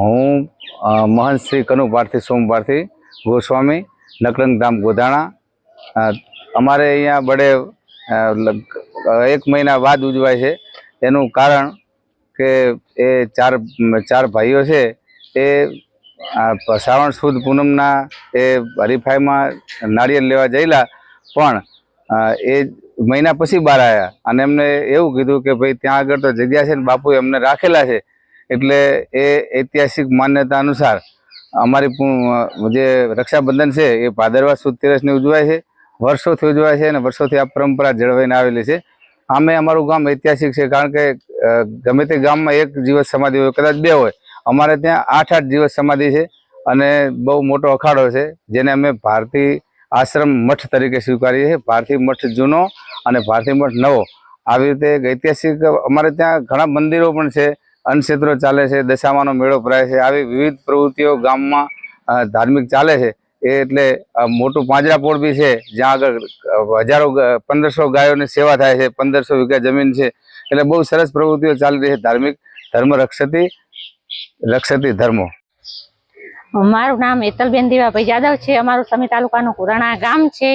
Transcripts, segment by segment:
હું મહંત શ્રી કનુ સોમવારથી ગોસ્વામી નકલંગ ધામ ગોધાણા. અમારે અહીંયા બડે એક મહિના બાદ ઉજવાય છે. એનું કારણ કે એ ચાર ચાર ભાઈઓ છે, એ શ્રાવણ સુદ પૂનમના એ હરીફાઈમાં નાળિયેર લેવા જયેલા. પણ એ મહિના પછી બહાર આવ્યા અને એમને એવું કીધું કે ભાઈ ત્યાં આગળ તો જગ્યા છે ને બાપુ એમને રાખેલા છે. એટલે એ ઐતિહાસિક માન્યતા અનુસાર અમારી જે રક્ષાબંધન છે, એ ભાદરવા સુદ તેરસની ઉજવાય છે, વર્ષોથી ઉજવાય છે અને વર્ષોથી આ પરંપરા જળવાઈને આવેલી છે. આમે અમારું ગામ ઐતિહાસિક છે કારણ કે ગમે તે ગામમાં એક જીવત સમાધિ હોય, કદાચ બે હોય, અમારે ત્યાં આઠ આઠ જીવત સમાધિ છે અને બહુ મોટો અખાડો છે, જેને અમે ભારતી આશ્રમ મઠ તરીકે સ્વીકારીએ છીએ. ભારતી મઠ જૂનો અને ભારતી મઠ નવો. આવી રીતે ઐતિહાસિક અમારે ત્યાં ઘણા મંદિરો પણ છે અન્નક્ષેત્રો ચાલે છે, દશામાનો મેળો ભરાય છે, આવી વિવિધ પ્રવૃત્તિઓ ગામમાં ધાર્મિક ચાલે છે. એટલે મોટું પાંજરાપોળ બી છે, જ્યાં આગળ હજારો પંદરસો ગાયોની સેવા થાય છે, પંદરસો વીઘા જમીન છે. એટલે બહુ સરસ પ્રવૃત્તિઓ ચાલી રહી છે ધાર્મિક ધર્મ રક્ષતી રક્ષતી ધર્મો. મારું નામ એતલબેન દીવાભાઈ જાદવ છે, અમારું સમી તાલુકાનું કુરાણા ગામ છે.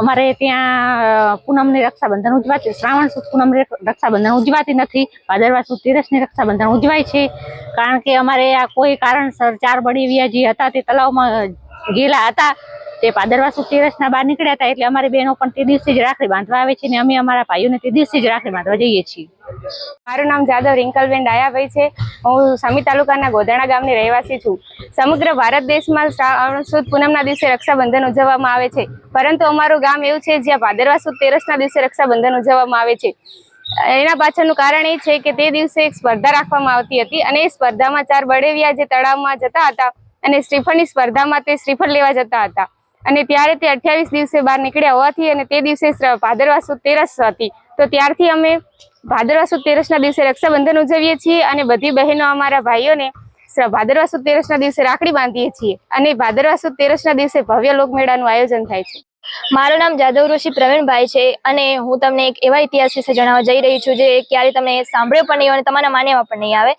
અમારે ત્યાં પૂનમની રક્ષાબંધન ઉજવાતી, શ્રાવણ સુદ પૂનમની રક્ષાબંધન ઉજવાતી નથી, ભાદરવા સુદ તેરસની રક્ષાબંધન ઉજવાય છે, કારણ કે અમારે આ કોઈ કારણસર ચાર બળી જે હતા તે તલાવમાં ગયેલા હતા. તે પાદરવા સુદ તેરસના બહાર નીકળ્યા હતા એટલે અમારી બહેનો પણ તે દિવસે જ રાખડી બાંધવા આવે છે ને અમે અમારા ભાઈઓને તે દિવસે જ રાખડી બાંધવા જઈએ છીએ. મારું નામ જાદવ રિંકલબેન ડાયાભાઈ છે. હું સમી તાલુકાના ગોધાણા ગામની રહેવાસી છું. સમગ્ર ભારત દેશમાં શ્રાવણ સુદ પૂનમના દિવસે રક્ષાબંધન ઉજવવામાં આવે છે. પરંતુ અમારું ગામ એવું છે, જ્યાં ભાદરવા સુદ તેરસના દિવસે રક્ષાબંધન ઉજવવામાં આવે છે. એના પાછળનું કારણ એ છે કે તે દિવસે એક સ્પર્ધા રાખવામાં આવતી હતી અને એ સ્પર્ધામાં ચાર બળેવિયા જે તળાવમાં જતા હતા અને શ્રીફળની સ્પર્ધામાં તે શ્રીફળ લેવા જતા હતા. અને ત્યારે તે અઠ્યાવીસ દિવસે બહાર નીકળ્યા હોવાથી અને તે દિવસે ભાદરવા સુદ તેરસ હતી. તો ત્યારથી અમે ભાદરવા સુદ તેરસના દિવસે રક્ષાબંધન ઉજવીએ છીએ અને બધી બહેનો અમારા ભાઈઓને ભાદરવા સુદ તેરસના દિવસે રાખડી બાંધીએ છીએ અને ભાદરવા સુદ તેરસના દિવસે ભવ્ય લોકમેળાનું આયોજન થાય છે. મારું નામ જાદવ ઋષિ પ્રવીણભાઈ છે અને હું તમને એક એવા ઇતિહાસ વિશે જણાવવા જઈ રહી છું જે ક્યારે તમે સાંભળ્યો પણ નહીં અને તમારા માન્યમાં પણ નહીં આવે.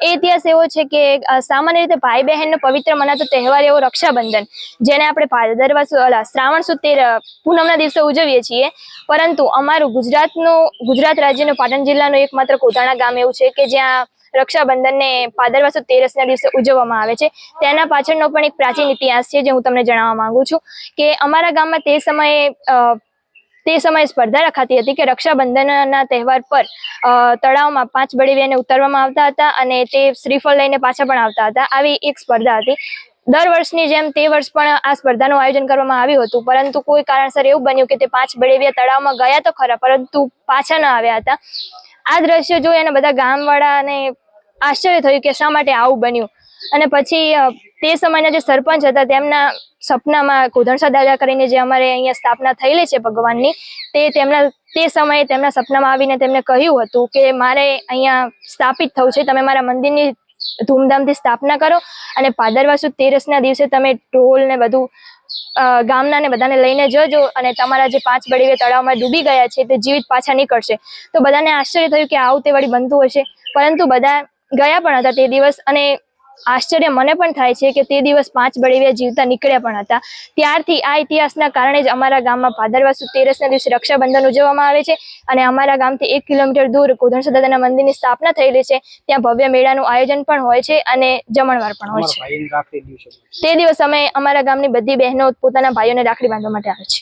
એ ઇતિહાસ એવો છે કે સામાન્ય રીતે ભાઈ બહેનનો પવિત્ર મનાતો તહેવાર એવો રક્ષાબંધન જેને આપણે ભાદરવા અલા, શ્રાવણ સુદ તેર પૂનમના દિવસે ઉજવીએ છીએ. પરંતુ અમારું ગુજરાતનું ગુજરાત રાજ્યનું પાટણ જિલ્લાનું એકમાત્ર કોધાણા ગામ એવું છે કે જ્યાં રક્ષાબંધનને ભાદરવા તેરસના દિવસે ઉજવવામાં આવે છે. તેના પાછળનો પણ એક પ્રાચીન ઇતિહાસ છે જે હું તમને જણાવવા માંગુ છું કે અમારા ગામમાં તે સમયે તે સમયે સ્પર્ધા રખાતી હતી કે રક્ષાબંધનના તહેવાર પર તળાવમાં પાંચ બળીવિયાને ઉતારવામાં આવતા હતા અને તે શ્રીફળ લઈને પાછા પણ આવતા હતા. આવી એક સ્પર્ધા હતી. દર વર્ષની જેમ તે વર્ષ પણ આ સ્પર્ધાનું આયોજન કરવામાં આવ્યું હતું. પરંતુ કોઈ કારણસર એવું બન્યું કે તે પાંચ બળેવિયા તળાવમાં ગયા તો ખરા, પરંતુ પાછા ન આવ્યા હતા. આ દ્રશ્ય જોઈ અને બધા ગામવાળાને આશ્ચર્ય થયું કે શા માટે આવું બન્યું. અને પછી તે સમયના જે સરપંચ હતા, તેમના સપનામાં કોધણસા દાદા કરીને જે અમારે અહીંયા સ્થાપના થયેલી છે ભગવાનની, તે તેમના, તે સમયે તેમના સપનામાં આવીને તેમને કહ્યું હતું કે મારે અહીંયા સ્થાપિત થવું છે, તમે મારા મંદિરની ધૂમધામથી સ્થાપના કરો અને ભાદરવા સુદ તેરસના દિવસે તમે ઢોલ ને બધું ગામના ને બધાને લઈને જજો અને તમારા જે પાંચ બળીવે તળાવમાં ડૂબી ગયા છે તે જીવિત પાછા નીકળશે. તો બધાને આશ્ચર્ય થયું કે આવું તે વળી બનતું હશે. પરંતુ બધા ગયા પણ હતા તે દિવસ અને આશ્ચર્ય મને પણ થાય છે કે તે દિવસ પાંચ બળીવ્યા જીવતા નીકળ્યા પણ હતા. ત્યારથી આ ઇતિહાસના કારણે જ અમારા ગામમાં ભાદરવા સુદ તેરસના દિવસે રક્ષાબંધન ઉજવવામાં આવે છે અને અમારા ગામથી એક કિલોમીટર દૂર કોધણસા દાદાના મંદિરની સ્થાપના થયેલી છે. ત્યાં ભવ્ય મેળાનું આયોજન પણ હોય છે અને જમણવાર પણ હોય છે. તે દિવસ અમે અમારા ગામની બધી બહેનો પોતાના ભાઈઓને રાખડી બાંધવા માટે આવે છે.